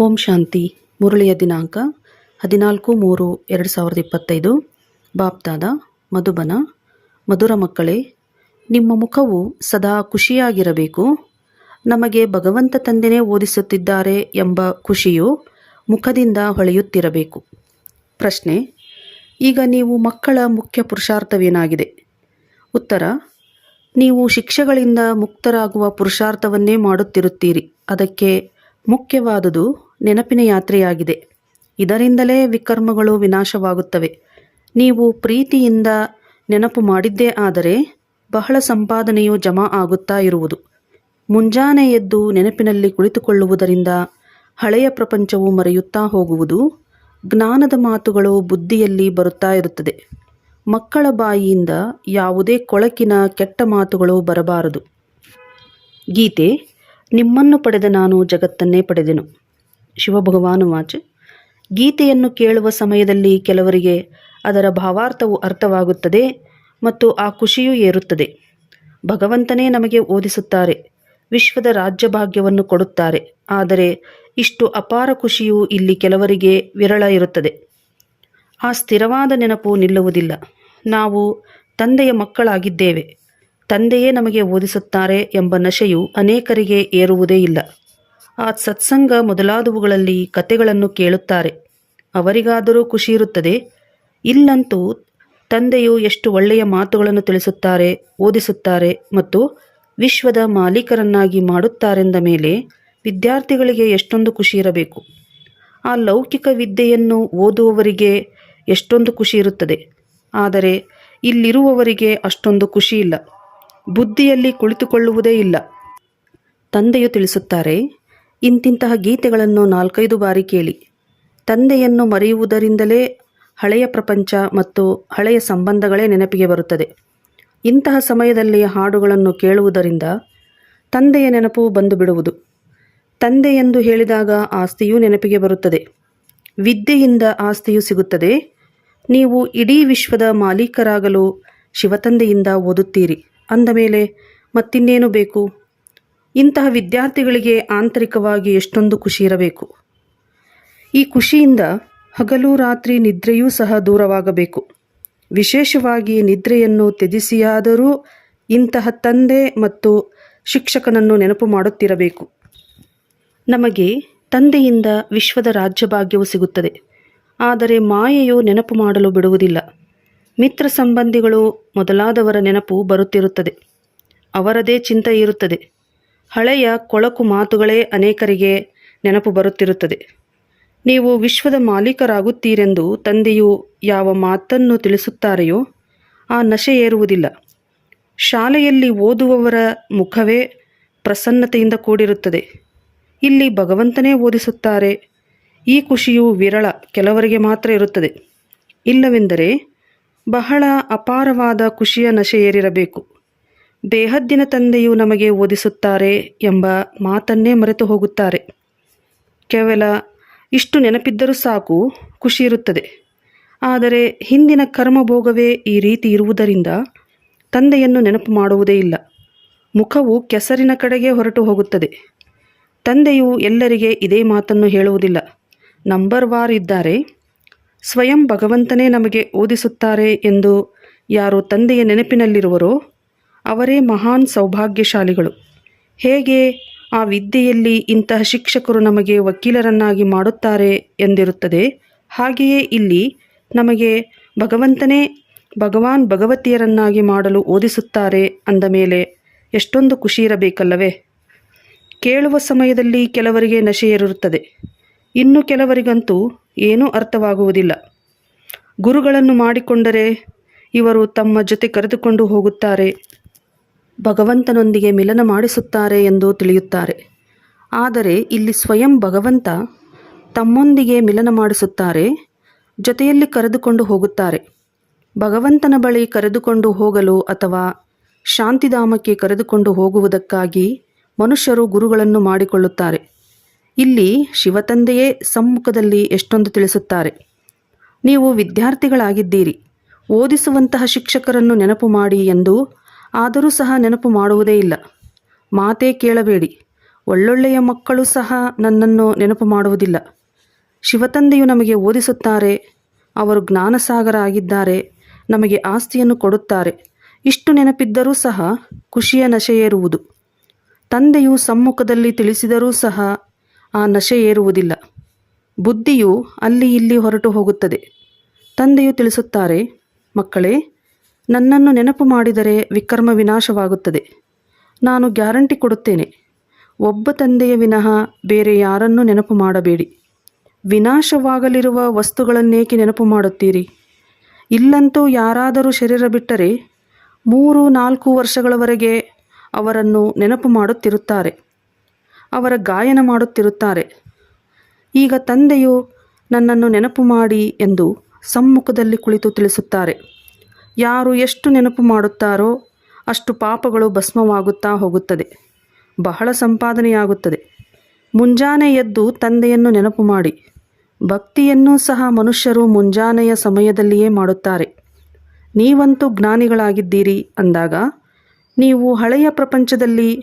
ಓಂ ಶಾಂತಿ, ಮುರಳಿಯ ದಿನಾಂಕ, ಹದಿನಾಲ್ಕು ಮೂರು, ಎರಡು ಸಾವಿರದ ಇಪ್ಪತ್ತೈದು. ಬಾಪ್ತಾದ, ಮಧುಬನ, ಮಧುರ ಮಕ್ಕಳೇ, ನಿಮ್ಮ ಮುಖವು ಸದಾ ಖುಷಿಯಾಗಿರಬೇಕು. ನಮಗೆ ಭಗವಂತ ತಂದೆನೇ ಓದಿಸುತ್ತಿದ್ದಾರೆ ಎಂಬ ಖುಷಿಯು ಮುಖದಿಂದ ಹೊಳೆಯುತ್ತಿರಬೇಕು. ಪ್ರಶ್ನೆ, ಈಗ ನೀವು ಮಕ್ಕಳ ಮುಖ್ಯ ಪುರುಷಾರ್ಥವೇನಾಗಿದೆ? ಉತ್ತರ, ನೀವು ಶಿಕ್ಷೆಗಳಿಂದ ಮುಕ್ತರಾಗುವ ಪುರುಷಾರ್ಥವನ್ನೇ ಮಾಡುತ್ತಿರುತ್ತೀರಿ. ಅದಕ್ಕೆ ಮುಖ್ಯವಾದುದು ನೆನಪಿನ ಯಾತ್ರೆಯಾಗಿದೆ. ಇದರಿಂದಲೇ ವಿಕರ್ಮಗಳು ವಿನಾಶವಾಗುತ್ತವೆ. ನೀವು ಪ್ರೀತಿಯಿಂದ ನೆನಪು ಮಾಡಿದ್ದೇ ಆದರೆ ಬಹಳ ಸಂಪಾದನೆಯು ಜಮಾ ಆಗುತ್ತಾ ಇರುವುದು. ಮುಂಜಾನೆ ಎದ್ದು ನೆನಪಿನಲ್ಲಿ ಕುಳಿತುಕೊಳ್ಳುವುದರಿಂದ ಹಳೆಯ ಪ್ರಪಂಚವು ಮರೆಯುತ್ತಾ ಹೋಗುವುದು, ಜ್ಞಾನದ ಮಾತುಗಳು ಬುದ್ಧಿಯಲ್ಲಿ ಬರುತ್ತಾ ಇರುತ್ತದೆ. ಮಕ್ಕಳ ಬಾಯಿಯಿಂದ ಯಾವುದೇ ಕೊಳಕಿನ ಕೆಟ್ಟ ಮಾತುಗಳು ಬರಬಾರದು. ಗೀತೆ, ನಿಮ್ಮನ್ನು ಪಡೆದ ನಾನು ಜಗತ್ತನ್ನೇ ಪಡೆದೆನು. ಶಿವಭಗವಾನು ವಾಚ ಗೀತೆಯನ್ನು ಕೇಳುವ ಸಮಯದಲ್ಲಿ ಕೆಲವರಿಗೆ ಅದರ ಭಾವಾರ್ಥವು ಅರ್ಥವಾಗುತ್ತದೆ ಮತ್ತು ಆ ಖುಷಿಯೂ ಏರುತ್ತದೆ. ಭಗವಂತನೇ ನಮಗೆ ಓದಿಸುತ್ತಾರೆ, ವಿಶ್ವದ ರಾಜ್ಯಭಾಗ್ಯವನ್ನು ಕೊಡುತ್ತಾರೆ, ಆದರೆ ಇಷ್ಟು ಅಪಾರ ಖುಷಿಯು ಇಲ್ಲಿ ಕೆಲವರಿಗೆ ವಿರಳ ಇರುತ್ತದೆ. ಆ ಸ್ಥಿರವಾದ ನೆನಪು ನಿಲ್ಲುವುದಿಲ್ಲ. ನಾವು ತಂದೆಯ ಮಕ್ಕಳಾಗಿದ್ದೇವೆ, ತಂದೆಯೇ ನಮಗೆ ಓದಿಸುತ್ತಾರೆ ಎಂಬ ನಶೆಯು ಅನೇಕರಿಗೆ ಏರುವುದೇ ಇಲ್ಲ. ಆ ಸತ್ಸಂಗ ಮೊದಲಾದವುಗಳಲ್ಲಿ ಕತೆಗಳನ್ನು ಕೇಳುತ್ತಾರೆ. ಅವರಿಗಾದರೂ ಖುಷಿ ಇರುತ್ತದೆ ಇಲ್ಲಂತೂ ತಂದೆಯು ಎಷ್ಟು ಒಳ್ಳೆಯ ಮಾತುಗಳನ್ನು ತಿಳಿಸುತ್ತಾರೆ, ಓದಿಸುತ್ತಾರೆ ಮತ್ತು ವಿಶ್ವದ ಮಾಲೀಕರನ್ನಾಗಿ ಮಾಡುತ್ತಾರೆಂದ ಮೇಲೆ ವಿದ್ಯಾರ್ಥಿಗಳಿಗೆ ಎಷ್ಟೊಂದು ಖುಷಿ ಇರಬೇಕು ಆ ಲೌಕಿಕ ವಿದ್ಯೆಯನ್ನು ಓದುವವರಿಗೆ ಎಷ್ಟೊಂದು ಖುಷಿ ಇರುತ್ತದೆ ಆದರೆ ಇಲ್ಲಿರುವವರಿಗೆ ಅಷ್ಟೊಂದು ಖುಷಿ ಇಲ್ಲ ಬುದ್ಧಿಯಲ್ಲಿ ಕುಳಿತುಕೊಳ್ಳುವುದೇ ಇಲ್ಲ. ತಂದೆಯು ತಿಳಿಸುತ್ತಾರೆ ಇಂತಿಂತಹ ಗೀತೆಗಳನ್ನು ನಾಲ್ಕೈದು ಬಾರಿ ಕೇಳಿ. ತಂದೆಯನ್ನು ಮರೆಯುವುದರಿಂದಲೇ ಹಳೆಯ ಪ್ರಪಂಚ ಮತ್ತು ಹಳೆಯ ಸಂಬಂಧಗಳೇ ನೆನಪಿಗೆ ಬರುತ್ತದೆ. ಇಂತಹ ಸಮಯದಲ್ಲಿ ಹಾಡುಗಳನ್ನು ಕೇಳುವುದರಿಂದ ತಂದೆಯ ನೆನಪು ಬಂದು ಬಿಡುವುದು ತಂದೆ ಎಂದು ಹೇಳಿದಾಗ ಆಸ್ತಿಯೂ ನೆನಪಿಗೆ ಬರುತ್ತದೆ. ವಿದ್ಯೆಯಿಂದ ಆಸ್ತಿಯು ಸಿಗುತ್ತದೆ. ನೀವು ಇಡೀ ವಿಶ್ವದ ಮಾಲೀಕರಾಗಲು ಶಿವತಂದೆಯಿಂದ ಓದುತ್ತೀರಿ. ಅಂದಮೇಲೆ ಮತ್ತಿನ್ನೇನು ಬೇಕು? ಇಂತಹ ವಿದ್ಯಾರ್ಥಿಗಳಿಗೆ ಆಂತರಿಕವಾಗಿ ಎಷ್ಟೊಂದು ಖುಷಿ ಇರಬೇಕು. ಈ ಖುಷಿಯಿಂದ ಹಗಲು ರಾತ್ರಿ ನಿದ್ರೆಯೂ ಸಹ ದೂರವಾಗಬೇಕು. ವಿಶೇಷವಾಗಿ ನಿದ್ರೆಯನ್ನು ತ್ಯಜಿಸಿಯಾದರೂ ಇಂತಹ ತಂದೆ ಮತ್ತು ಶಿಕ್ಷಕನನ್ನು ನೆನಪು ಮಾಡುತ್ತಿರಬೇಕು. ನಮಗೆ ತಂದೆಯಿಂದ ವಿಶ್ವದ ರಾಜ್ಯಭಾಗ್ಯವು ಸಿಗುತ್ತದೆ. ಆದರೆ ಮಾಯೆಯು ನೆನಪು ಮಾಡಲು ಬಿಡುವುದಿಲ್ಲ. ಮಿತ್ರ ಸಂಬಂಧಿಗಳು ಮೊದಲಾದವರ ನೆನಪು ಬರುತ್ತಿರುತ್ತದೆ. ಅವರದೇ ಚಿಂತೆ ಇರುತ್ತದೆ. ಹಳೆಯ ಕೊಳಕು ಮಾತುಗಳೇ ಅನೇಕರಿಗೆ ನೆನಪು ಬರುತ್ತಿರುತ್ತದೆ. ನೀವು ವಿಶ್ವದ ಮಾಲೀಕರಾಗುತ್ತೀರೆಂದು ತಂದೆಯು ಯಾವ ಮಾತನ್ನು ತಿಳಿಸುತ್ತಾರೆಯೋ ಆ ನಶೆ ಏರುವುದಿಲ್ಲ. ಶಾಲೆಯಲ್ಲಿ ಓದುವವರ ಮುಖವೇ ಪ್ರಸನ್ನತೆಯಿಂದ ಕೂಡಿರುತ್ತದೆ. ಇಲ್ಲಿ ಭಗವಂತನೇ ಓದಿಸುತ್ತಾರೆ. ಈ ಖುಷಿಯು ವಿರಳ ಕೆಲವರಿಗೆ ಮಾತ್ರ ಇರುತ್ತದೆ. ಇಲ್ಲವೆಂದರೆ ಬಹಳ ಅಪಾರವಾದ ಖುಷಿಯ ನಶೆ ಏರಿರಬೇಕು. ಬೇಹದ್ದಿನ ತಂದೆಯು ನಮಗೆ ಓದಿಸುತ್ತಾರೆ ಎಂಬ ಮಾತನ್ನೇ ಮರೆತು ಹೋಗುತ್ತಾರೆ. ಕೇವಲ ಇಷ್ಟು ನೆನಪಿದ್ದರೂ ಸಾಕು ಖುಷಿ ಇರುತ್ತದೆ ಆದರೆ ಹಿಂದಿನ ಕರ್ಮಭೋಗವೇ ಈ ರೀತಿ ಇರುವುದರಿಂದ ತಂದೆಯನ್ನು ನೆನಪು ಮಾಡುವುದೇ ಇಲ್ಲ. ಮುಖವು ಕೆಸರಿನ ಕಡೆಗೆ ಹೊರಟು ಹೋಗುತ್ತದೆ. ತಂದೆಯು ಎಲ್ಲರಿಗೆ ಇದೇ ಮಾತನ್ನು ಹೇಳುವುದಿಲ್ಲ. ನಂಬರ್ ವಾರ್ ಇದ್ದಾರೆ. ಸ್ವಯಂ ಭಗವಂತನೇ ನಮಗೆ ಓದಿಸುತ್ತಾರೆ ಎಂದು ಯಾರು ತಂದೆಯ ನೆನಪಿನಲ್ಲಿರುವರೋ ಅವರೇ ಮಹಾನ್ ಸೌಭಾಗ್ಯಶಾಲಿಗಳು. ಹೇಗೆ ಆ ವಿದ್ಯೆಯಲ್ಲಿ ಇಂತಹ ಶಿಕ್ಷಕರು ನಮಗೆ ವಕೀಲರನ್ನಾಗಿ ಮಾಡುತ್ತಾರೆ ಎಂದಿರುತ್ತದೆ? ಹಾಗೆಯೇ ಇಲ್ಲಿ ನಮಗೆ ಭಗವಂತನೇ ಭಗವಾನ್ ಭಗವತಿಯರನ್ನಾಗಿ ಮಾಡಲು ಓದಿಸುತ್ತಾರೆ ಅಂದ ಮೇಲೆ ಎಷ್ಟೊಂದು ಖುಷಿ ಇರಬೇಕಲ್ಲವೇ? ಕೇಳುವ ಸಮಯದಲ್ಲಿ ಕೆಲವರಿಗೆ ನಶೆಯರಿರುತ್ತದೆ ಇನ್ನು ಕೆಲವರಿಗಂತೂ ಏನೂ ಅರ್ಥವಾಗುವುದಿಲ್ಲ. ಗುರುಗಳನ್ನು ಮಾಡಿಕೊಂಡರೆ ಇವರು ತಮ್ಮ ಜೊತೆ ಕರೆದುಕೊಂಡು ಹೋಗುತ್ತಾರೆ ಭಗವಂತನೊಂದಿಗೆ ಮಿಲನ ಮಾಡಿಸುತ್ತಾರೆ ಎಂದು ತಿಳಿಯುತ್ತಾರೆ. ಆದರೆ ಇಲ್ಲಿ ಸ್ವಯಂ ಭಗವಂತ ತಮ್ಮೊಂದಿಗೆ ಮಿಲನ ಮಾಡಿಸುತ್ತಾರೆ, ಜೊತೆಯಲ್ಲಿ ಕರೆದುಕೊಂಡು ಹೋಗುತ್ತಾರೆ. ಭಗವಂತನ ಬಳಿ ಕರೆದುಕೊಂಡು ಹೋಗಲು ಅಥವಾ ಶಾಂತಿಧಾಮಕ್ಕೆ ಕರೆದುಕೊಂಡು ಹೋಗುವುದಕ್ಕಾಗಿ ಮನುಷ್ಯರು ಗುರುಗಳನ್ನು ಮಾಡಿಕೊಳ್ಳುತ್ತಾರೆ. ಇಲ್ಲಿ ಶಿವತಂದೆಯೇ ಸಮ್ಮುಖದಲ್ಲಿ ಎಷ್ಟೊಂದು ತಿಳಿಸುತ್ತಾರೆ. ನೀವು ವಿದ್ಯಾರ್ಥಿಗಳಾಗಿದ್ದೀರಿ, ಓದಿಸುವಂತಹ ಶಿಕ್ಷಕರನ್ನು ನೆನಪು ಮಾಡಿ ಎಂದು ಆದರೂ ಸಹ ನೆನಪು ಮಾಡುವುದೇ ಇಲ್ಲ. ಮಾತೇ ಕೇಳಬೇಡಿ. ಒಳ್ಳೊಳ್ಳೆಯ ಮಕ್ಕಳು ಸಹ ನನ್ನನ್ನು ನೆನಪು ಮಾಡುವುದಿಲ್ಲ. ಶಿವತಂದೆಯು ನಮಗೆ ಓದಿಸುತ್ತಾರೆ, ಅವರು ಜ್ಞಾನಸಾಗರ ಆಗಿದ್ದಾರೆ, ನಮಗೆ ಆಸ್ತಿಯನ್ನು ಕೊಡುತ್ತಾರೆ. ಇಷ್ಟು ನೆನಪಿದ್ದರೂ ಸಹ ಖುಷಿಯ ನಶೆಯೇರುವುದು ತಂದೆಯು ಸಮ್ಮುಖದಲ್ಲಿ ತಿಳಿಸಿದರೂ ಸಹ ಆ ನಶೆ ಏರುವುದಿಲ್ಲ. ಬುದ್ಧಿಯು ಅಲ್ಲಿ ಇಲ್ಲಿ ಹೊರಟು ಹೋಗುತ್ತದೆ. ತಂದೆಯು ತಿಳಿಸುತ್ತಾರೆ, ಮಕ್ಕಳೇ ನನ್ನನ್ನು ನೆನಪು ಮಾಡಿದರೆ ವಿಕರ್ಮ ವಿನಾಶವಾಗುತ್ತದೆ. ನಾನು ಗ್ಯಾರಂಟಿ ಕೊಡುತ್ತೇನೆ. ಒಬ್ಬ ತಂದೆಯ ವಿನಃ ಬೇರೆ ಯಾರನ್ನೂ ನೆನಪು ಮಾಡಬೇಡಿ. ವಿನಾಶವಾಗಲಿರುವ ವಸ್ತುಗಳನ್ನೇಕೆ ನೆನಪು ಮಾಡುತ್ತೀರಿ? ಇಲ್ಲಂತೂ ಯಾರಾದರೂ ಶರೀರ ಬಿಟ್ಟರೆ ಮೂರು ನಾಲ್ಕು ವರ್ಷಗಳವರೆಗೆ ಅವರನ್ನು ನೆನಪು ಮಾಡುತ್ತಿರುತ್ತಾರೆ. ಅವರ ಗಾಯನ ಮಾಡುತ್ತಿರುತ್ತಾರೆ. ಈಗ ತಂದೆಯು ನನ್ನನ್ನು ನೆನಪು ಮಾಡಿ ಎಂದು ಸಮ್ಮುಖದಲ್ಲಿ ಕುಳಿತು ತಿಳಿಸುತ್ತಾರೆ. ಯಾರು ಎಷ್ಟು ನೆನಪು ಮಾಡುತ್ತಾರೋ ಅಷ್ಟು ಪಾಪಗಳು ಭಸ್ಮವಾಗುತ್ತಾ ಹೋಗುತ್ತದೆ. ಬಹಳ ಸಂಪಾದನೆಯಾಗುತ್ತದೆ. ಮುಂಜಾನೆ ಎದ್ದು ತಂದೆಯನ್ನು ನೆನಪು ಮಾಡಿ. ಭಕ್ತಿಯನ್ನೂ ಸಹ ಮನುಷ್ಯರು ಮುಂಜಾನೆಯ ಸಮಯದಲ್ಲಿಯೇ ಮಾಡುತ್ತಾರೆ. ನೀವಂತೂ ಜ್ಞಾನಿಗಳಾಗಿದ್ದೀರಿ ಅಂದಾಗ, ನೀವು ಹಳೆಯ ಪ್ರಪಂಚದಲ್ಲಿ,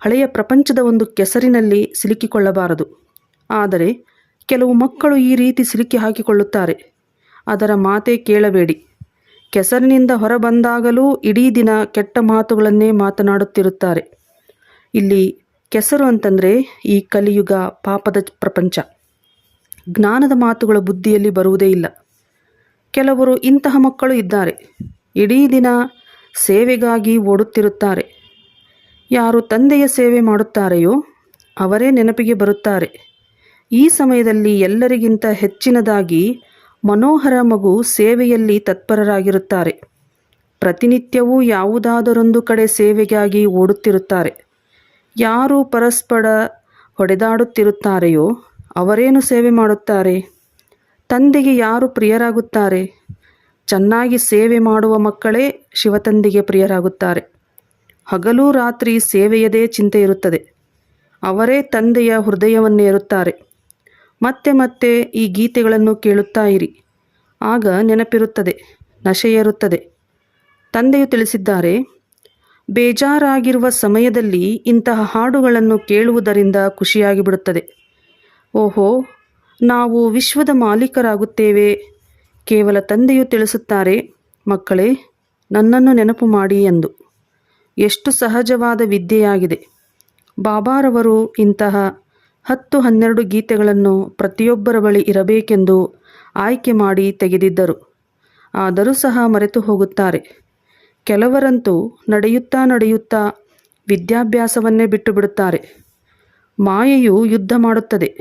ಹಳೆಯ ಪ್ರಪಂಚದ ಒಂದು ಕೆಸರಿನಲ್ಲಿ ಸಿಲುಕಿಕೊಳ್ಳಬಾರದು. ಆದರೆ, ಕೆಲವು ಮಕ್ಕಳು ಈ ರೀತಿ ಸಿಲುಕಿ ಹಾಕಿಕೊಳ್ಳುತ್ತಾರೆ. ಅದರ ಮಾತೇ ಕೇಳಬೇಡಿ. ಕೆಸರಿನಿಂದ ಹೊರಬಂದಾಗಲೂ ಇಡೀ ದಿನ ಕೆಟ್ಟ ಮಾತುಗಳನ್ನೇ ಮಾತನಾಡುತ್ತಿರುತ್ತಾರೆ. ಇಲ್ಲಿ ಕೆಸರು ಅಂತಂದರೆ ಈ ಕಲಿಯುಗ ಪಾಪದ ಪ್ರಪಂಚ. ಜ್ಞಾನದ ಮಾತುಗಳ ಬುದ್ಧಿಯಲ್ಲಿ ಬರುವುದೇ ಇಲ್ಲ. ಕೆಲವರು ಇಂತಹ ಮಕ್ಕಳು ಇದ್ದಾರೆ. ಇಡೀ ದಿನ ಸೇವೆಗಾಗಿ ಓಡುತ್ತಿರುತ್ತಾರೆ. ಯಾರು ತಂದೆಯ ಸೇವೆ ಮಾಡುತ್ತಾರೆಯೋ ಅವರೇ ನೆನಪಿಗೆ ಬರುತ್ತಾರೆ. ಈ ಸಮಯದಲ್ಲಿ ಎಲ್ಲರಿಗಿಂತ ಹೆಚ್ಚಿನದಾಗಿ ಮನೋಹರ ಮಗು ಸೇವೆಯಲ್ಲಿ ತತ್ಪರರಾಗಿರುತ್ತಾರೆ. ಪ್ರತಿನಿತ್ಯವೂ ಯಾವುದಾದರೊಂದು ಕಡೆ ಸೇವೆಗಾಗಿ ಓಡುತ್ತಿರುತ್ತಾರೆ. ಯಾರು ಪರಸ್ಪರ ಹೊಡೆದಾಡುತ್ತಿರುತ್ತಾರೆಯೋ ಅವರೇನು ಸೇವೆ ಮಾಡುತ್ತಾರೆ? ತಂದೆಗೆ ಯಾರು ಪ್ರಿಯರಾಗುತ್ತಾರೆ? ಚೆನ್ನಾಗಿ ಸೇವೆ ಮಾಡುವ ಮಕ್ಕಳೇ ಶಿವತಂದೆಗೆ ಪ್ರಿಯರಾಗುತ್ತಾರೆ. ಹಗಲು ರಾತ್ರಿ ಸೇವೆಯದೇ ಚಿಂತೆ ಇರುತ್ತದೆ ಅವರೇ ತಂದೆಯ ಹೃದಯವನ್ನೇರುತ್ತಾರೆ. ಮತ್ತೆ ಮತ್ತೆ ಈ ಗೀತೆಗಳನ್ನು ಕೇಳುತ್ತಾ ಇರಿ. ಆಗ ನೆನಪಿರುತ್ತದೆ, ನಶೆಯರುತ್ತದೆ. ತಂದೆಯು ತಿಳಿಸಿದ್ದಾರೆ, ಬೇಜಾರಾಗಿರುವ ಸಮಯದಲ್ಲಿ ಇಂತಹ ಹಾಡುಗಳನ್ನು ಕೇಳುವುದರಿಂದ ಖುಷಿಯಾಗಿ ಬಿಡುತ್ತದೆ ಓಹೋ, ನಾವು ವಿಶ್ವದ ಮಾಲೀಕರಾಗುತ್ತೇವೆ. ಕೇವಲ ತಂದೆಯು ತಿಳಿಸುತ್ತಾರೆ, ಮಕ್ಕಳೇ, ನನ್ನನ್ನು ನೆನಪು ಮಾಡಿ ಎಂದು. ಎಷ್ಟು ಸಹಜವಾದ ವಿದ್ಯೆಯಾಗಿದೆ. ಬಾಬಾರವರು ಇಂತಹ ಹತ್ತು ಹನ್ನೆರಡು ಗೀತೆಗಳನ್ನು ಪ್ರತಿಯೊಬ್ಬರ ಬಳಿ ಇರಬೇಕೆಂದು ಆಯ್ಕೆ ಮಾಡಿ ತೆಗೆದಿದ್ದರು. ಆದರೂ ಸಹ ಮರೆತು ಹೋಗುತ್ತಾರೆ. ಕೆಲವರಂತೂ ನಡೆಯುತ್ತಾ ನಡೆಯುತ್ತಾ ವಿದ್ಯಾಭ್ಯಾಸವನ್ನೇ ಬಿಟ್ಟು ಬಿಡುತ್ತಾರೆ ಮಾಯೆಯು ಯುದ್ಧ ಮಾಡುತ್ತದೆ.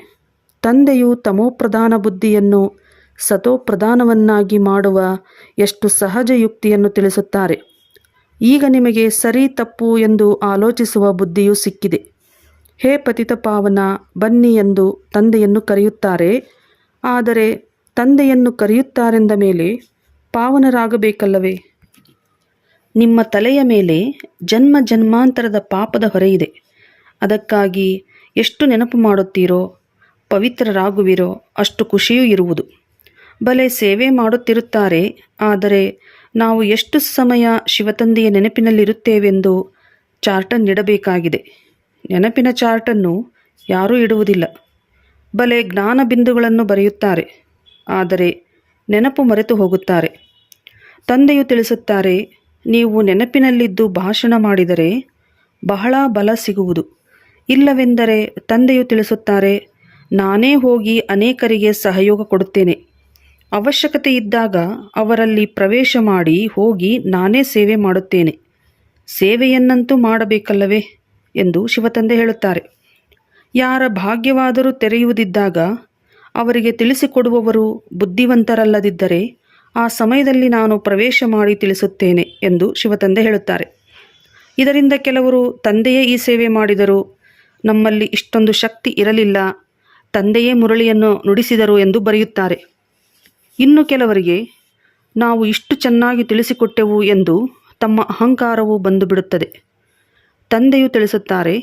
ತಂದೆಯು ತಮೋಪ್ರಧಾನ ಬುದ್ಧಿಯನ್ನು ಸತೋಪ್ರಧಾನವನ್ನಾಗಿ ಮಾಡುವ ಎಷ್ಟು ಸಹಜ ಯುಕ್ತಿಯನ್ನು ತಿಳಿಸುತ್ತಾರೆ. ಈಗ ನಿಮಗೆ ಸರಿ ತಪ್ಪು ಎಂದು ಆಲೋಚಿಸುವ ಬುದ್ಧಿಯು ಸಿಕ್ಕಿದೆ. ಹೇ ಪತಿತ ಪಾವನ, ಬನ್ನಿ ಎಂದು ತಂದೆಯನ್ನು ಕರೆಯುತ್ತಾರೆ. ಆದರೆ ತಂದೆಯನ್ನು ಕರೆಯುತ್ತಾರೆಂದ ಮೇಲೆ ಪಾವನರಾಗಬೇಕಲ್ಲವೇ? ನಿಮ್ಮ ತಲೆಯ ಮೇಲೆ ಜನ್ಮ ಜನ್ಮಾಂತರದ ಪಾಪದ ಹೊರೆಯಿದೆ ಅದಕ್ಕಾಗಿ ಎಷ್ಟು ನೆನಪು ಮಾಡುತ್ತೀರೋ, ಪವಿತ್ರರಾಗುವಿರೋ ಅಷ್ಟು ಖುಷಿಯೂ ಇರುವುದು. ಬಲೆ ಸೇವೆ ಮಾಡುತ್ತಿರುತ್ತಾರೆ, ಆದರೆ ನಾವು ಎಷ್ಟು ಸಮಯ ಶಿವತಂದೆಯ ನೆನಪಿನಲ್ಲಿರುತ್ತೇವೆಂದು ಚಾರ್ಟನ್ ಇಡಬೇಕಾಗಿದೆ ನೆನಪಿನ ಚಾರ್ಟನ್ನು ಯಾರೂ ಇಡುವುದಿಲ್ಲ. ಬಲೆ ಜ್ಞಾನ ಬಿಂದುಗಳನ್ನು ಬರೆಯುತ್ತಾರೆ. ಆದರೆ ನೆನಪು ಮರೆತು ಹೋಗುತ್ತಾರೆ. ತಂದೆಯು ತಿಳಿಸುತ್ತಾರೆ, ನೀವು ನೆನಪಿನಲ್ಲಿದ್ದು ಭಾಷಣ ಮಾಡಿದರೆ ಬಹಳ ಬಲ ಸಿಗುವುದು. ಇಲ್ಲವೆಂದರೆ ತಂದೆಯು ತಿಳಿಸುತ್ತಾರೆ, ನಾನೇ ಹೋಗಿ ಅನೇಕರಿಗೆ ಸಹಯೋಗ ಕೊಡುತ್ತೇನೆ. ಅವಶ್ಯಕತೆ ಇದ್ದಾಗ ಅವರಲ್ಲಿ ಪ್ರವೇಶ ಮಾಡಿ ಹೋಗಿ ನಾನೇ ಸೇವೆ ಮಾಡುತ್ತೇನೆ. ಸೇವೆಯನ್ನಂತೂ ಮಾಡಬೇಕಲ್ಲವೇ? ಎಂದು ಶಿವತಂದೆ ಹೇಳುತ್ತಾರೆ. ಯಾರ ಭಾಗ್ಯವಾದರೂ ತೆರೆಯುವುದಿದ್ದಾಗ ಅವರಿಗೆ ತಿಳಿಸಿಕೊಡುವವರು ಬುದ್ಧಿವಂತರಲ್ಲದಿದ್ದರೆ ಆ ಸಮಯದಲ್ಲಿ ನಾನು ಪ್ರವೇಶ ಮಾಡಿ ತಿಳಿಸುತ್ತೇನೆ ಎಂದು ಶಿವತಂದೆ ಹೇಳುತ್ತಾರೆ. ಇದರಿಂದ ಕೆಲವರು ತಂದೆಯೇ ಈ ಸೇವೆ ಮಾಡಿದರು ನಮ್ಮಲ್ಲಿ ಇಷ್ಟೊಂದು ಶಕ್ತಿ ಇರಲಿಲ್ಲ, ತಂದೆಯೇ ಮುರಳಿಯನ್ನು ನುಡಿಸಿದರು ಎಂದು ಬರೆಯುತ್ತಾರೆ. ಇನ್ನು ಕೆಲವರಿಗೆ ನಾವು ಇಷ್ಟು ಚೆನ್ನಾಗಿ ತಿಳಿಸಿಕೊಟ್ಟೆವು ಎಂದು ತಮ್ಮ ಅಹಂಕಾರವು ಬಂದು ಬಿಡುತ್ತದೆ ತಂದೆಯು ತಿಳಿಸುತ್ತಾರೆ,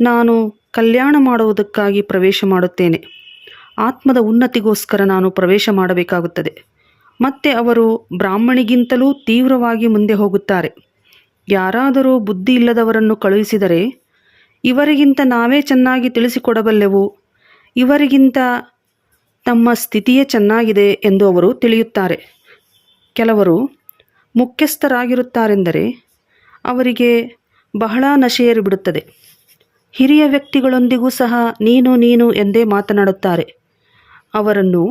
ನಾನು ಕಲ್ಯಾಣ ಮಾಡುವುದಕ್ಕಾಗಿ ಪ್ರವೇಶ ಮಾಡುತ್ತೇನೆ. ಆತ್ಮದ ಉನ್ನತಿಗೋಸ್ಕರ ನಾನು ಪ್ರವೇಶ ಮಾಡಬೇಕಾಗುತ್ತದೆ. ಮತ್ತೆ ಅವರು ಬ್ರಾಹ್ಮಣಿಗಿಂತಲೂ ತೀವ್ರವಾಗಿ ಮುಂದೆ ಹೋಗುತ್ತಾರೆ. ಯಾರಾದರೂ ಬುದ್ಧಿ ಇಲ್ಲದವರನ್ನು ಕಳುಹಿಸಿದರೆ, ಇವರಿಗಿಂತ ನಾವೇ ಚೆನ್ನಾಗಿ ತಿಳಿಸಿಕೊಡಬಲ್ಲೆವು. ಇವರಿಗಿಂತ ತಮ್ಮ ಸ್ಥಿತಿಯೇ ಚೆನ್ನಾಗಿದೆ ಎಂದು ಅವರು ತಿಳಿಯುತ್ತಾರೆ. ಕೆಲವರು ಮುಖ್ಯಸ್ಥರಾಗಿರುತ್ತಾರೆಂದರೆ, ಅವರಿಗೆ ಬಹಳ ನಶೆಯೇರಿಬಿಡುತ್ತದೆ. ಹಿರಿಯ ವ್ಯಕ್ತಿಗಳೊಂದಿಗೂ ಸಹ ನೀನು ನೀನು ಎಂದೇ ಮಾತನಾಡುತ್ತಾರೆ. ಅವರನ್ನು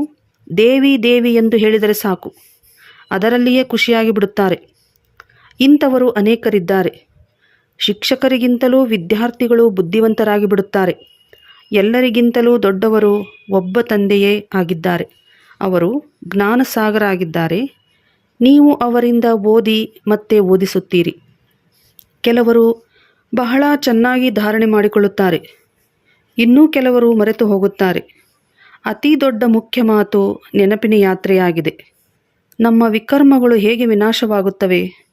ದೇವಿ ದೇವಿ ಎಂದು ಹೇಳಿದರೆ ಸಾಕು. ಅದರಲ್ಲಿಯೇ ಖುಷಿಯಾಗಿ ಬಿಡುತ್ತಾರೆ ಇಂಥವರು ಅನೇಕರಿದ್ದಾರೆ. ಶಿಕ್ಷಕರಿಗಿಂತಲೂ ವಿದ್ಯಾರ್ಥಿಗಳು ಬುದ್ಧಿವಂತರಾಗಿ ಬಿಡುತ್ತಾರೆ ಎಲ್ಲರಿಗಿಂತಲೂ ದೊಡ್ಡವರು ಒಬ್ಬ ತಂದೆಯೇ ಆಗಿದ್ದಾರೆ. ಅವರು ಜ್ಞಾನಸಾಗರ ಆಗಿದ್ದಾರೆ ನೀವು ಅವರಿಂದ ಓದಿ ಮತ್ತೆ ಓದಿಸುತ್ತೀರಿ. ಕೆಲವರು ಬಹಳ ಚೆನ್ನಾಗಿ ಧಾರಣೆ ಮಾಡಿಕೊಳ್ಳುತ್ತಾರೆ. ಇನ್ನೂ ಕೆಲವರು ಮರೆತು ಹೋಗುತ್ತಾರೆ. ಅತಿ ದೊಡ್ಡ ಮುಖ್ಯ ಮಾತು ನೆನಪಿನ ಯಾತ್ರೆಯಾಗಿದೆ. ನಮ್ಮ ವಿಕರ್ಮಗಳು ಹೇಗೆ ವಿನಾಶವಾಗುತ್ತವೆ?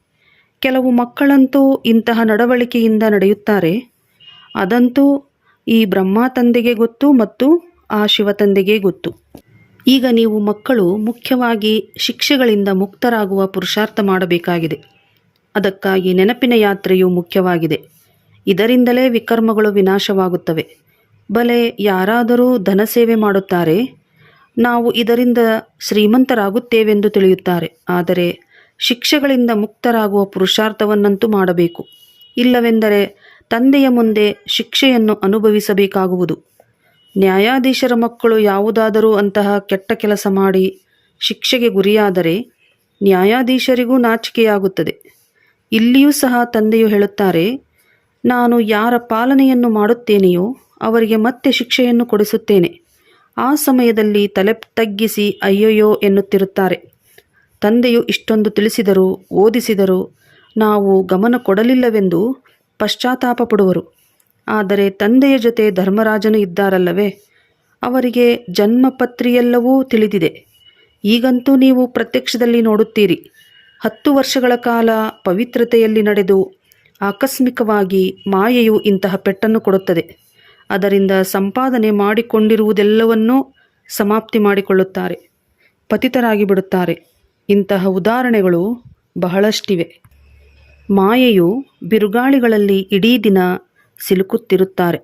ಕೆಲವು ಮಕ್ಕಳಂತೂ ಇಂತಹ ನಡವಳಿಕೆಯಿಂದ ನಡೆಯುತ್ತಾರೆ. ಅದಂತೂ ಈ ಬ್ರಹ್ಮ ತಂದೆಗೆ ಗೊತ್ತು ಮತ್ತು ಆ ಶಿವತಂದೆಗೆ ಗೊತ್ತು. ಈಗ ನೀವು ಮಕ್ಕಳು ಮುಖ್ಯವಾಗಿ ಶಿಕ್ಷೆಗಳಿಂದ ಮುಕ್ತರಾಗುವ ಪುರುಷಾರ್ಥ ಮಾಡಬೇಕಾಗಿದೆ. ಅದಕ್ಕಾಗಿ ನೆನಪಿನ ಯಾತ್ರೆಯು ಮುಖ್ಯವಾಗಿದೆ. ಇದರಿಂದಲೇ ವಿಕರ್ಮಗಳು ವಿನಾಶವಾಗುತ್ತವೆ. ಬಲೆ ಯಾರಾದರೂ ಧನಸೇವೆ ಮಾಡುತ್ತಾರೆ. ನಾವು ಇದರಿಂದ ಶ್ರೀಮಂತರಾಗುತ್ತೇವೆಂದು ತಿಳಿಯುತ್ತಾರೆ. ಆದರೆ ಶಿಕ್ಷೆಗಳಿಂದ ಮುಕ್ತರಾಗುವ ಪುರುಷಾರ್ಥವನ್ನಂತೂ ಮಾಡಬೇಕು. ಇಲ್ಲವೆಂದರೆ ತಂದೆಯ ಮುಂದೆ ಶಿಕ್ಷೆಯನ್ನು ಅನುಭವಿಸಬೇಕಾಗುವುದು. ನ್ಯಾಯಾಧೀಶರ ಮಕ್ಕಳು ಯಾವುದಾದರೂ ಅಂತಹ ಕೆಟ್ಟ ಕೆಲಸ ಮಾಡಿ ಶಿಕ್ಷೆಗೆ ಗುರಿಯಾದರೆ ನ್ಯಾಯಾಧೀಶರಿಗೂ ನಾಚಿಕೆಯಾಗುತ್ತದೆ. ಇಲ್ಲಿಯೂ ಸಹ ತಂದೆಯು ಹೇಳುತ್ತಾರೆ, ನಾನು ಯಾರ ಪಾಲನೆಯನ್ನು ಮಾಡುತ್ತೇನೆಯೋ ಅವರಿಗೆ ಮತ್ತೆ ಶಿಕ್ಷೆಯನ್ನು ಕೊಡಿಸುತ್ತೇನೆ. ಆ ಸಮಯದಲ್ಲಿ ತಲೆ ತಗ್ಗಿಸಿ, ಅಯ್ಯಯ್ಯೋ ಎನ್ನುತ್ತಿರುತ್ತಾರೆ. ತಂದೆಯು ಇಷ್ಟೊಂದು ತಿಳಿಸಿದರು, ಓದಿಸಿದರು ನಾವು ಗಮನ ಕೊಡಲಿಲ್ಲವೆಂದು ಪಶ್ಚಾತ್ತಾಪ ಪಡುವರು ಆದರೆ ತಂದೆಯ ಜೊತೆ ಧರ್ಮರಾಜನು ಇದ್ದಾರಲ್ಲವೇ, ಅವರಿಗೆ ಜನ್ಮಪತ್ರಿಯೆಲ್ಲವೂ ತಿಳಿದಿದೆ. ಈಗಂತೂ ನೀವು ಪ್ರತ್ಯಕ್ಷದಲ್ಲಿ ನೋಡುತ್ತೀರಿ. ಹತ್ತು ವರ್ಷಗಳ ಕಾಲ ಪವಿತ್ರತೆಯಲ್ಲಿ ನಡೆದು ಆಕಸ್ಮಿಕವಾಗಿ ಮಾಯೆಯು ಇಂತಹ ಪೆಟ್ಟನ್ನು ಕೊಡುತ್ತದೆ. ಅದರಿಂದ ಸಂಪಾದನೆ ಮಾಡಿಕೊಂಡಿರುವುದೆಲ್ಲವನ್ನೂ ಸಮಾಪ್ತಿ ಮಾಡಿಕೊಳ್ಳುತ್ತಾರೆ, ಪತಿತರಾಗಿ ಬಿಡುತ್ತಾರೆ. ಇಂತಹ ಉದಾಹರಣೆಗಳು ಬಹಳಷ್ಟಿವೆ. ಮಾಯೆಯು ಬಿರುಗಾಳಿಗಳಲ್ಲಿ ಇಡೀ ದಿನ ಸಿಲುಕುತ್ತಿರುತ್ತಾರೆ.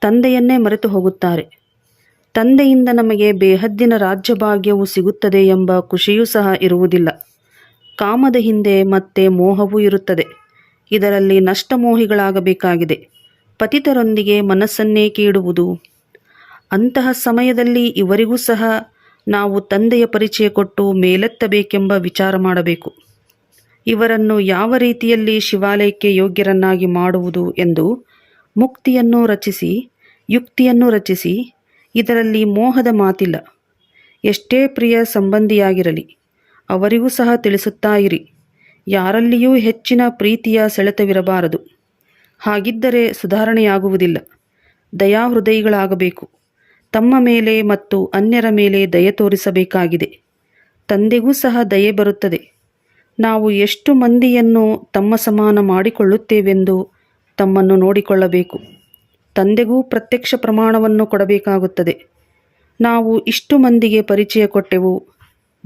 ತಂದೆಯನ್ನೇ ಮರೆತು ಹೋಗುತ್ತಾರೆ. ತಂದೆಯಿಂದ ನಮಗೆ ಬೇಹದ್ದಿನ ರಾಜ್ಯಭಾಗ್ಯವು ಸಿಗುತ್ತದೆ ಎಂಬ ಖುಷಿಯೂ ಸಹ ಇರುವುದಿಲ್ಲ. ಕಾಮದ ಹಿಂದೆ ಮತ್ತೆ ಮೋಹವೂ ಇರುತ್ತದೆ. ಇದರಲ್ಲಿ ನಷ್ಟಮೋಹಿಗಳಾಗಬೇಕಾಗಿದೆ. ಪತಿತರೊಂದಿಗೆ ಮನಸ್ಸನ್ನೇ ಕೀಡುವುದು ಅಂತಹ ಸಮಯದಲ್ಲಿ ಇವರಿಗೂ ಸಹ ನಾವು ತಂದೆಯ ಪರಿಚಯ ಕೊಟ್ಟು ಮೇಲೆತ್ತಬೇಕೆಂಬ ವಿಚಾರ ಮಾಡಬೇಕು. ಇವರನ್ನು ಯಾವ ರೀತಿಯಲ್ಲಿ ಶಿವಾಲಯಕ್ಕೆ ಯೋಗ್ಯರನ್ನಾಗಿ ಮಾಡುವುದು ಎಂದು ಮುಕ್ತಿಯನ್ನು ರಚಿಸಿ, ಯುಕ್ತಿಯನ್ನು ರಚಿಸಿ, ಇದರಲ್ಲಿ ಮೋಹದ ಮಾತಿಲ್ಲ. ಎಷ್ಟೇ ಪ್ರಿಯ ಸಂಬಂಧಿಯಾಗಿರಲಿ ಅವರಿಗೂ ಸಹ ತಿಳಿಸುತ್ತಾ ಇರಿ ಯಾರಲ್ಲಿಯೂ ಹೆಚ್ಚಿನ ಪ್ರೀತಿಯ ಸೆಳೆತವಿರಬಾರದು. ಹಾಗಿದ್ದರೆ ಸುಧಾರಣೆಯಾಗುವುದಿಲ್ಲ. ದಯಾಹೃದಯಿಗಳಾಗಬೇಕು. ತಮ್ಮ ಮೇಲೆ ಮತ್ತು ಅನ್ಯರ ಮೇಲೆ ದಯೆ ತೋರಿಸಬೇಕಾಗಿದೆ. ತಂದೆಗೂ ಸಹ ದಯೆ ಬರುತ್ತದೆ. ನಾವು ಎಷ್ಟು ಮಂದಿಯನ್ನು ತಮ್ಮ ಸಮಾನ ಮಾಡಿಕೊಳ್ಳುತ್ತೇವೆಂದು ತಮ್ಮನ್ನು ನೋಡಿಕೊಳ್ಳಬೇಕು. ತಂದೆಗೂ ಪ್ರತ್ಯಕ್ಷ ಪ್ರಮಾಣವನ್ನು ಕೊಡಬೇಕಾಗುತ್ತದೆ. ನಾವು ಇಷ್ಟು ಮಂದಿಗೆ ಪರಿಚಯ ಕೊಟ್ಟೆವು.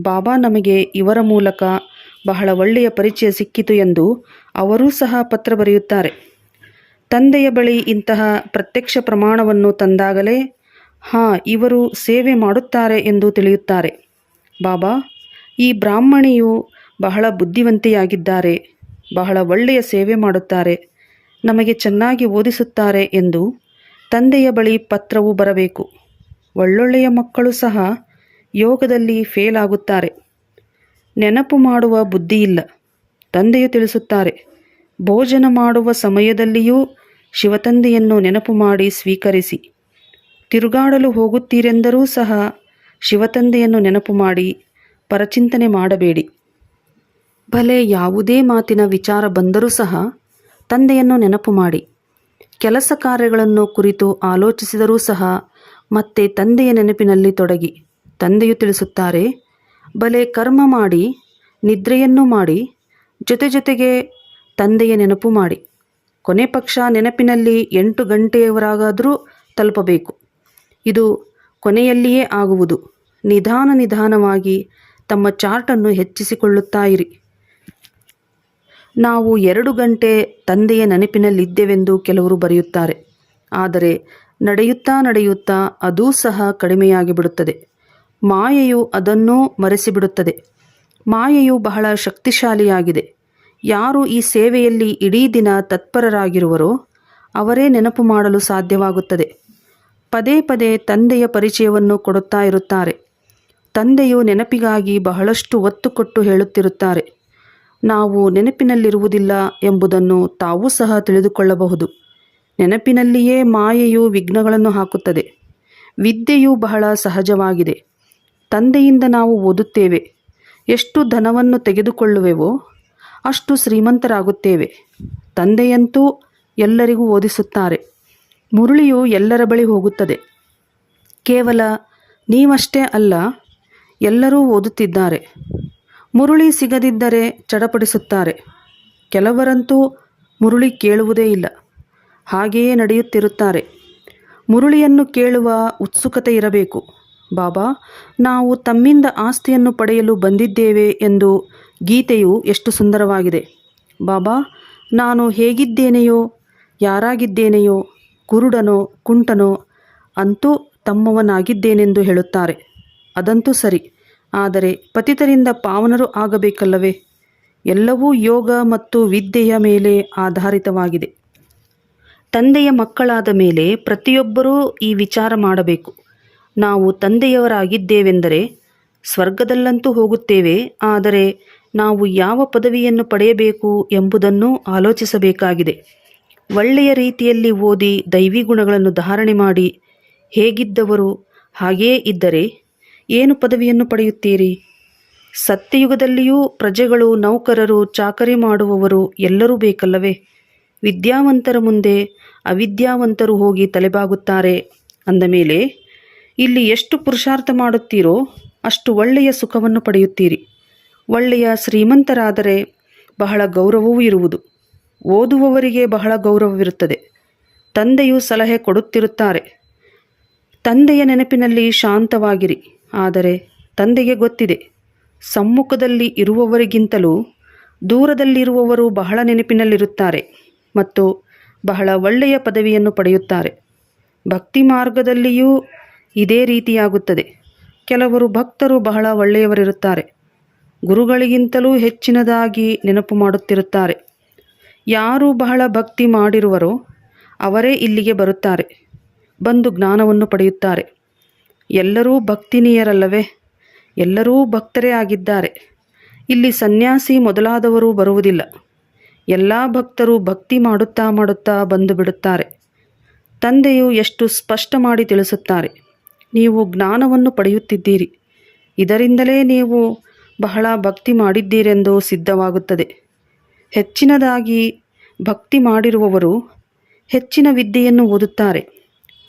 ಬಾಬಾ ನಮಗೆ ಇವರ ಮೂಲಕ ಬಹಳ ಒಳ್ಳೆಯ ಪರಿಚಯ ಸಿಕ್ಕಿತು ಎಂದು ಅವರೂ ಸಹ ಪತ್ರ ಬರೆಯುತ್ತಾರೆ. ತಂದೆಯ ಬಳಿ ಇಂತಹ ಪ್ರತ್ಯಕ್ಷ ಪ್ರಮಾಣವನ್ನು ತಂದಾಗಲೇ, ಹಾಂ, ಇವರು ಸೇವೆ ಮಾಡುತ್ತಾರೆ ಎಂದು ತಿಳಿಯುತ್ತಾರೆ. ಬಾಬಾ, ಈ ಬ್ರಾಹ್ಮಣಿಯು ಬಹಳ ಬುದ್ಧಿವಂತೆಯಾಗಿದ್ದಾರೆ, ಬಹಳ ಒಳ್ಳೆಯ ಸೇವೆ ಮಾಡುತ್ತಾರೆ, ನಮಗೆ ಚೆನ್ನಾಗಿ ಓದಿಸುತ್ತಾರೆ ಎಂದು ತಂದೆಯ ಬಳಿ ಪತ್ರವು ಬರಬೇಕು. ಒಳ್ಳೊಳ್ಳೆಯ ಮಕ್ಕಳು ಸಹ ಯೋಗದಲ್ಲಿ ಫೇಲ್ ಆಗುತ್ತಾರೆ. ನೆನಪು ಮಾಡುವ ಬುದ್ಧಿ ಇಲ್ಲ. ತಂದೆಯು ತಿಳಿಸುತ್ತಾರೆ, ಭೋಜನ ಮಾಡುವ ಸಮಯದಲ್ಲಿಯೂ ಶಿವತಂದೆಯನ್ನು ನೆನಪು ಮಾಡಿ ಸ್ವೀಕರಿಸಿ. ತಿರುಗಾಡಲು ಹೋಗುತ್ತೀರೆಂದರೂ ಸಹ ಶಿವತಂದೆಯನ್ನು ನೆನಪು ಮಾಡಿ ಪರಚಿಂತನೆ ಮಾಡಬೇಡಿ. ಭಲೆ ಯಾವುದೇ ಮಾತಿನ ವಿಚಾರ ಬಂದರೂ ಸಹ ತಂದೆಯನ್ನು ನೆನಪು ಮಾಡಿ. ಕೆಲಸ ಕಾರ್ಯಗಳನ್ನು ಕುರಿತು ಆಲೋಚಿಸಿದರೂ ಸಹ ಮತ್ತೆ ತಂದೆಯ ನೆನಪಿನಲ್ಲಿ ತೊಡಗಿ. ತಂದೆಯು ತಿಳಿಸುತ್ತಾರೆ, ಬಲೆ ಕರ್ಮ ಮಾಡಿ, ನಿದ್ರೆಯನ್ನು ಮಾಡಿ, ಜೊತೆ ಜೊತೆಗೆ ತಂದೆಯ ನೆನಪು ಮಾಡಿ. ಕೊನೆ ಪಕ್ಷ ನೆನಪಿನಲ್ಲಿ ಎಂಟು ಗಂಟೆಯವರಾಗಾದರೂ ತಲುಪಬೇಕು. ಇದು ಕೊನೆಯಲ್ಲಿಯೇ ಆಗುವುದು. ನಿಧಾನ ನಿಧಾನವಾಗಿ ತಮ್ಮ ಚಾರ್ಟನ್ನು ಹೆಚ್ಚಿಸಿಕೊಳ್ಳುತ್ತಾ ಇರಿ. ನಾವು ಎರಡು ಗಂಟೆ ತಂದೆಯ ನೆನಪಿನಲ್ಲಿದ್ದೆವೆಂದು ಕೆಲವರು ಬರೆಯುತ್ತಾರೆ. ಆದರೆ ನಡೆಯುತ್ತಾ ನಡೆಯುತ್ತಾ ಅದೂ ಸಹ ಕಡಿಮೆಯಾಗಿ ಬಿಡುತ್ತದೆ ಮಾಯೆಯು ಅದನ್ನೂ ಮರೆಸಿಬಿಡುತ್ತದೆ. ಮಾಯೆಯು ಬಹಳ ಶಕ್ತಿಶಾಲಿಯಾಗಿದೆ. ಯಾರು ಈ ಸೇವೆಯಲ್ಲಿ ಇಡೀ ದಿನ ತತ್ಪರರಾಗಿರುವರೋ, ಅವರೇ ನೆನಪು ಮಾಡಲು ಸಾಧ್ಯವಾಗುತ್ತದೆ. ಪದೇ ಪದೇ ತಂದೆಯ ಪರಿಚಯವನ್ನು ಕೊಡುತ್ತಾ ಇರುತ್ತಾರೆ. ತಂದೆಯು ನೆನಪಿಗಾಗಿ ಬಹಳಷ್ಟು ಒತ್ತು ಕೊಟ್ಟು ಹೇಳುತ್ತಿರುತ್ತಾರೆ. ನಾವು ನೆನಪಿನಲ್ಲಿರುವುದಿಲ್ಲ ಎಂಬುದನ್ನು ತಾವೂ ಸಹ ತಿಳಿದುಕೊಳ್ಳಬಹುದು. ನೆನಪಿನಲ್ಲಿಯೇ ಮಾಯೆಯು ವಿಘ್ನಗಳನ್ನು ಹಾಕುತ್ತದೆ. ವಿದ್ಯೆಯು ಬಹಳ ಸಹಜವಾಗಿದೆ. ತಂದೆಯಿಂದ ನಾವು ಓದುತ್ತೇವೆ. ಎಷ್ಟು ಧನವನ್ನು ತೆಗೆದುಕೊಳ್ಳುವೆವೋ ಅಷ್ಟು ಶ್ರೀಮಂತರಾಗುತ್ತೇವೆ. ತಂದೆಯಂತೂ ಎಲ್ಲರಿಗೂ ಓದಿಸುತ್ತಾರೆ. ಮುರುಳಿಯು ಎಲ್ಲರ ಬಳಿ ಹೋಗುತ್ತದೆ. ಕೇವಲ ನೀವಷ್ಟೇ ಅಲ್ಲ, ಎಲ್ಲರೂ ಓದುತ್ತಿದ್ದಾರೆ. ಮುರುಳಿ ಸಿಗದಿದ್ದರೆ ಚಡಪಡಿಸುತ್ತಾರೆ. ಕೆಲವರಂತೂ ಮುರುಳಿ ಕೇಳುವುದೇ ಇಲ್ಲ. ಹಾಗೆಯೇ ನಡೆಯುತ್ತಿರುತ್ತಾರೆ. ಮುರುಳಿಯನ್ನು ಕೇಳುವ ಉತ್ಸುಕತೆ ಇರಬೇಕು. ಬಾಬಾ, ನಾವು ತಮ್ಮಿಂದ ಆಸ್ತಿಯನ್ನು ಪಡೆಯಲು ಬಂದಿದ್ದೇವೆ ಎಂದು ಗೀತೆಯು ಎಷ್ಟು ಸುಂದರವಾಗಿದೆ. ಬಾಬಾ, ನಾನು ಹೇಗಿದ್ದೇನೆಯೋ, ಯಾರಾಗಿದ್ದೇನೆಯೋ, ಕುರುಡನೋ, ಕುಂಟನೋ, ಅಂತೂ ತಮ್ಮವನಾಗಿದ್ದೇನೆಂದು ಹೇಳುತ್ತಾರೆ. ಅದಂತೂ ಸರಿ, ಆದರೆ ಪತಿತರಿಂದ ಪಾವನರು ಆಗಬೇಕಲ್ಲವೇ? ಎಲ್ಲವೂ ಯೋಗ ಮತ್ತು ವಿದ್ಯೆಯ ಮೇಲೆ ಆಧಾರಿತವಾಗಿದೆ. ತಂದೆಯ ಮಕ್ಕಳಾದ ಮೇಲೆ ಪ್ರತಿಯೊಬ್ಬರೂ ಈ ವಿಚಾರ ಮಾಡಬೇಕು. ನಾವು ತಂದೆಯವರಾಗಿದ್ದೇವೆಂದರೆ ಸ್ವರ್ಗದಲ್ಲಂತೂ ಹೋಗುತ್ತೇವೆ, ಆದರೆ ನಾವು ಯಾವ ಪದವಿಯನ್ನು ಪಡೆಯಬೇಕು ಎಂಬುದನ್ನು ಆಲೋಚಿಸಬೇಕಾಗಿದೆ. ಒಳ್ಳೆಯ ರೀತಿಯಲ್ಲಿ ಓದಿ ದೈವಿ ಗುಣಗಳನ್ನು ಧಾರಣೆ ಮಾಡಿ ಹೇಗಿದ್ದವರು ಹಾಗೇ ಇದ್ದರೆ ಏನು ಪದವಿಯನ್ನು ಪಡೆಯುತ್ತೀರಿ? ಸತ್ಯಯುಗದಲ್ಲಿಯೂ ಪ್ರಜೆಗಳು ನೌಕರರು ಚಾಕರಿ ಮಾಡುವವರು ಎಲ್ಲರೂ ಬೇಕಲ್ಲವೇ? ವಿದ್ಯಾವಂತರ ಮುಂದೆ ಅವಿದ್ಯಾವಂತರು ಹೋಗಿ ತಲೆಬಾಗುತ್ತಾರೆ ಅಂದ ಮೇಲೆ ಇಲ್ಲಿ ಎಷ್ಟು ಪುರುಷಾರ್ಥ ಮಾಡುತ್ತೀರೋ ಅಷ್ಟು ಒಳ್ಳೆಯ ಸುಖವನ್ನು ಪಡೆಯುತ್ತೀರಿ. ಒಳ್ಳೆಯ ಶ್ರೀಮಂತರಾದರೆ ಬಹಳ ಗೌರವವೂ ಇರುವುದು. ಓದುವವರಿಗೆ ಬಹಳ ಗೌರವವಿರುತ್ತದೆ. ತಂದೆಯು ಸಲಹೆ ಕೊಡುತ್ತಿರುತ್ತಾರೆ. ತಂದೆಯ ನೆನಪಿನಲ್ಲಿ ಶಾಂತವಾಗಿರಿ. ಆದರೆ ತಂದೆಗೆ ಗೊತ್ತಿದೆ, ಸಮ್ಮುಖದಲ್ಲಿ ಇರುವವರಿಗಿಂತಲೂ ದೂರದಲ್ಲಿರುವವರು ಬಹಳ ನೆನಪಿನಲ್ಲಿರುತ್ತಾರೆ ಮತ್ತು ಬಹಳ ಒಳ್ಳೆಯ ಪದವಿಯನ್ನು ಪಡೆಯುತ್ತಾರೆ. ಭಕ್ತಿ ಮಾರ್ಗದಲ್ಲಿಯೂ ಇದೇ ರೀತಿಯಾಗುತ್ತದೆ. ಕೆಲವರು ಭಕ್ತರು ಬಹಳ ಒಳ್ಳೆಯವರಿರುತ್ತಾರೆ. ಗುರುಗಳಿಗಿಂತಲೂ ಹೆಚ್ಚಿನದಾಗಿ ನೆನಪು ಮಾಡುತ್ತಿರುತ್ತಾರೆ. ಯಾರು ಬಹಳ ಭಕ್ತಿ ಮಾಡಿರುವರೋ ಅವರೇ ಇಲ್ಲಿಗೆ ಬರುತ್ತಾರೆ. ಬಂದು ಜ್ಞಾನವನ್ನು ಪಡೆಯುತ್ತಾರೆ. ಎಲ್ಲರೂ ಭಕ್ತಿನೀಯರಲ್ಲವೇ? ಎಲ್ಲರೂ ಭಕ್ತರೇ ಆಗಿದ್ದಾರೆ. ಇಲ್ಲಿ ಸನ್ಯಾಸಿ ಮೊದಲಾದವರು ಬರುವುದಿಲ್ಲ. ಎಲ್ಲ ಭಕ್ತರು ಭಕ್ತಿ ಮಾಡುತ್ತಾ ಮಾಡುತ್ತಾ ಬಂದು ಬಿಡುತ್ತಾರೆ. ತಂದೆಯು ಎಷ್ಟು ಸ್ಪಷ್ಟ ಮಾಡಿ ತಿಳಿಸುತ್ತಾರೆ. ನೀವು ಜ್ಞಾನವನ್ನು ಪಡೆಯುತ್ತಿದ್ದೀರಿ. ಇದರಿಂದಲೇ ನೀವು ಬಹಳ ಭಕ್ತಿ ಮಾಡಿದ್ದೀರೆಂದು ಸಿದ್ಧವಾಗುತ್ತದೆ. ಹೆಚ್ಚಿನದಾಗಿ ಭಕ್ತಿ ಮಾಡಿರುವವರು ಹೆಚ್ಚಿನ ವಿದ್ಯೆಯನ್ನು ಓದುತ್ತಾರೆ.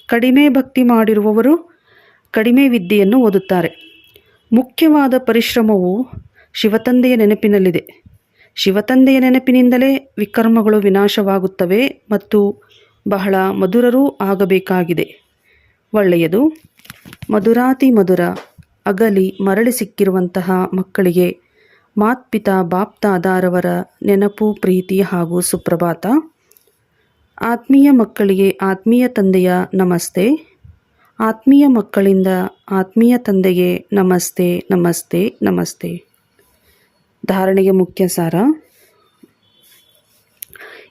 ಕಡಿಮೆ ಭಕ್ತಿ ಮಾಡಿರುವವರು ಕಡಿಮೆ ವಿದ್ಯೆಯನ್ನು ಓದುತ್ತಾರೆ. ಮುಖ್ಯವಾದ ಪರಿಶ್ರಮವು ಶಿವತಂದೆಯ ನೆನಪಿನಲ್ಲಿದೆ. ಶಿವತಂದೆಯ ನೆನಪಿನಿಂದಲೇ ವಿಕರ್ಮಗಳು ವಿನಾಶವಾಗುತ್ತವೆ ಮತ್ತು ಬಹಳ ಮಧುರರೂ ಆಗಬೇಕಾಗಿದೆ. ಒಳ್ಳೆಯದು. ಮಧುರಾತಿ ಮಧುರ, ಅಗಲಿ ಮರಳಿ ಸಿಕ್ಕಿರುವಂತಹ ಮಕ್ಕಳಿಗೆ ಮಾತ್ಪಿತಾ ಬಾಪ್ತಾದಾರವರ ನೆನಪು, ಪ್ರೀತಿ ಹಾಗೂ ಸುಪ್ರಭಾತ. ಆತ್ಮೀಯ ಮಕ್ಕಳಿಗೆ ಆತ್ಮೀಯ ತಂದೆಯ ನಮಸ್ತೆ. ಆತ್ಮೀಯ ಮಕ್ಕಳಿಂದ ಆತ್ಮೀಯ ತಂದೆಗೆ ನಮಸ್ತೆ ನಮಸ್ತೆ ನಮಸ್ತೆ. ಧಾರಣೆಗೆ ಮುಖ್ಯ ಸಾರ.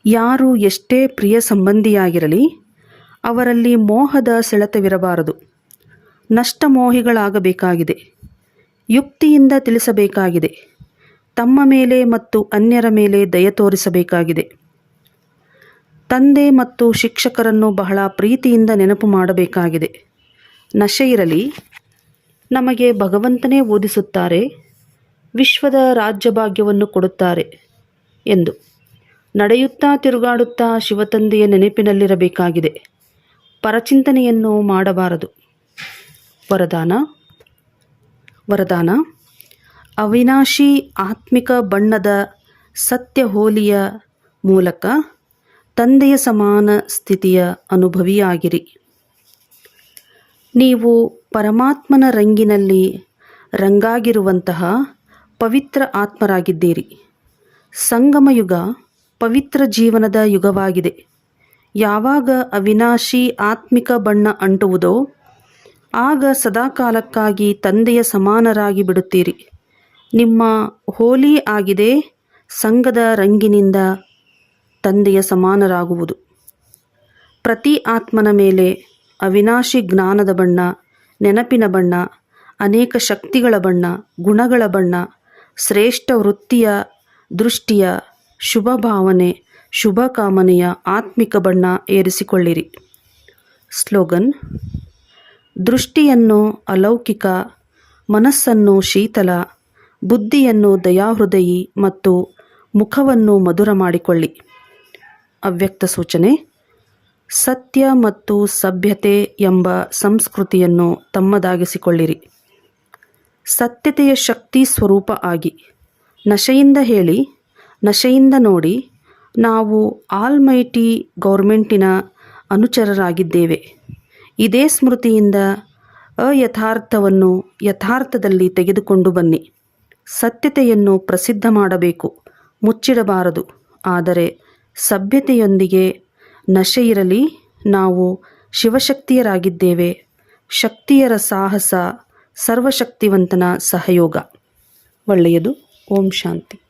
ಯಾರು ಎಷ್ಟೇ ಪ್ರಿಯ ಸಂಬಂಧಿಯಾಗಿರಲಿ ಅವರಲ್ಲಿ ಮೋಹದ ಸೆಳೆತವಿರಬಾರದು. ನಷ್ಟಮೋಹಿಗಳಾಗಬೇಕಾಗಿದೆ. ಯುಕ್ತಿಯಿಂದ ತಿಳಿಸಬೇಕಾಗಿದೆ. ತಮ್ಮ ಮೇಲೆ ಮತ್ತು ಅನ್ಯರ ಮೇಲೆ ದಯ ತೋರಿಸಬೇಕಾಗಿದೆ. ತಂದೆ ಮತ್ತು ಶಿಕ್ಷಕರನ್ನು ಬಹಳ ಪ್ರೀತಿಯಿಂದ ನೆನಪು ಮಾಡಬೇಕಾಗಿದೆ. ನಶೆ ಇರಲಿ. ನಮಗೆ ಭಗವಂತನೇ ಓದಿಸುತ್ತಾರೆ. ವಿಶ್ವದ ರಾಜ್ಯಭಾಗ್ಯವನ್ನು ಕೊಡುತ್ತಾರೆ ಎಂದು ನಡೆಯುತ್ತಾ ತಿರುಗಾಡುತ್ತಾ ಶಿವತಂದೆಯ ನೆನಪಿನಲ್ಲಿರಬೇಕಾಗಿದೆ. ಪರಚಿಂತನೆಯನ್ನು ಮಾಡಬಾರದು. ವರದಾನ ವರದಾನ, ಅವಿನಾಶಿ ಆತ್ಮಿಕ ಬಣ್ಣದ ಸತ್ಯ ಹೋಲಿಯ ಮೂಲಕ ತಂದೆಯ ಸಮಾನ ಸ್ಥಿತಿಯ ಅನುಭವಿಯಾಗಿರಿ. ನೀವು ಪರಮಾತ್ಮನ ರಂಗಿನಲ್ಲಿ ರಂಗಾಗಿರುವಂತಹ ಪವಿತ್ರ ಆತ್ಮರಾಗಿದ್ದೀರಿ. ಸಂಗಮಯುಗ ಪವಿತ್ರ ಜೀವನದ ಯುಗವಾಗಿದೆ. ಯಾವಾಗ ಅವಿನಾಶಿ ಆತ್ಮಿಕ ಬಣ್ಣ ಅಂಟುವುದೋ, ಆಗ ಸದಾಕಾಲಕ್ಕಾಗಿ ತಂದೆಯ ಸಮಾನರಾಗಿ ಬಿಡುತ್ತೀರಿ. ನಿಮ್ಮ ಹೋಲಿ ಆಗಿದೆ, ಸಂಘದ ರಂಗಿನಿಂದ ತಂದೆಯ ಸಮಾನರಾಗುವುದು. ಪ್ರತಿ ಆತ್ಮನ ಮೇಲೆ ಅವಿನಾಶಿ ಜ್ಞಾನದ ಬಣ್ಣ, ನೆನಪಿನ ಬಣ್ಣ, ಅನೇಕ ಶಕ್ತಿಗಳ ಬಣ್ಣ, ಗುಣಗಳ ಬಣ್ಣ, ಶ್ರೇಷ್ಠ ವೃತ್ತಿಯ ದೃಷ್ಟಿಯ ಶುಭ ಭಾವನೆ ಶುಭ ಕಾಮನೆಯ ಆತ್ಮಿಕ ಬಣ್ಣ ಏರಿಸಿಕೊಳ್ಳಿರಿ. ಸ್ಲೋಗನ್, ದೃಷ್ಟಿಯನ್ನು ಅಲೌಕಿಕ, ಮನಸ್ಸನ್ನು ಶೀತಲ, ಬುದ್ಧಿಯನ್ನು ದಯಾಹೃದಯಿ ಮತ್ತು ಮುಖವನ್ನು ಮಧುರ ಮಾಡಿಕೊಳ್ಳಿ. ಅವ್ಯಕ್ತ ಸೂಚನೆ, ಸತ್ಯ ಮತ್ತು ಸಭ್ಯತೆ ಎಂಬ ಸಂಸ್ಕೃತಿಯನ್ನು ತಮ್ಮದಾಗಿಸಿಕೊಳ್ಳಿರಿ. ಸತ್ಯತೆಯ ಶಕ್ತಿ ಸ್ವರೂಪ ಆಗಿ, ನಶೆಯಿಂದ ಹೇಳಿ, ನಶೆಯಿಂದ ನೋಡಿ ನಾವು ಆಲ್ಮೈಟಿ ಗೌರ್ಮೆಂಟಿನ ಅನುಚರರಾಗಿದ್ದೇವೆ. ಇದೇ ಸ್ಮೃತಿಯಿಂದ ಅಯಥಾರ್ಥವನ್ನು ಯಥಾರ್ಥದಲ್ಲಿ ತೆಗೆದುಕೊಂಡು ಬನ್ನಿ. ಸತ್ಯತೆಯನ್ನು ಪ್ರಸಿದ್ಧ ಮಾಡಬೇಕು, ಮುಚ್ಚಿಡಬಾರದು. ಆದರೆ ಸಭ್ಯತೆಯೊಂದಿಗೆ ನಶೆ ಇರಲಿ ನಾವು ಶಿವಶಕ್ತಿಯರಾಗಿದ್ದೇವೆ. ಶಕ್ತಿಯರ ಸಾಹಸ, ಸರ್ವಶಕ್ತಿವಂತನ ಸಹಯೋಗ. ಒಳ್ಳೆಯದು. ಓಂ ಶಾಂತಿ.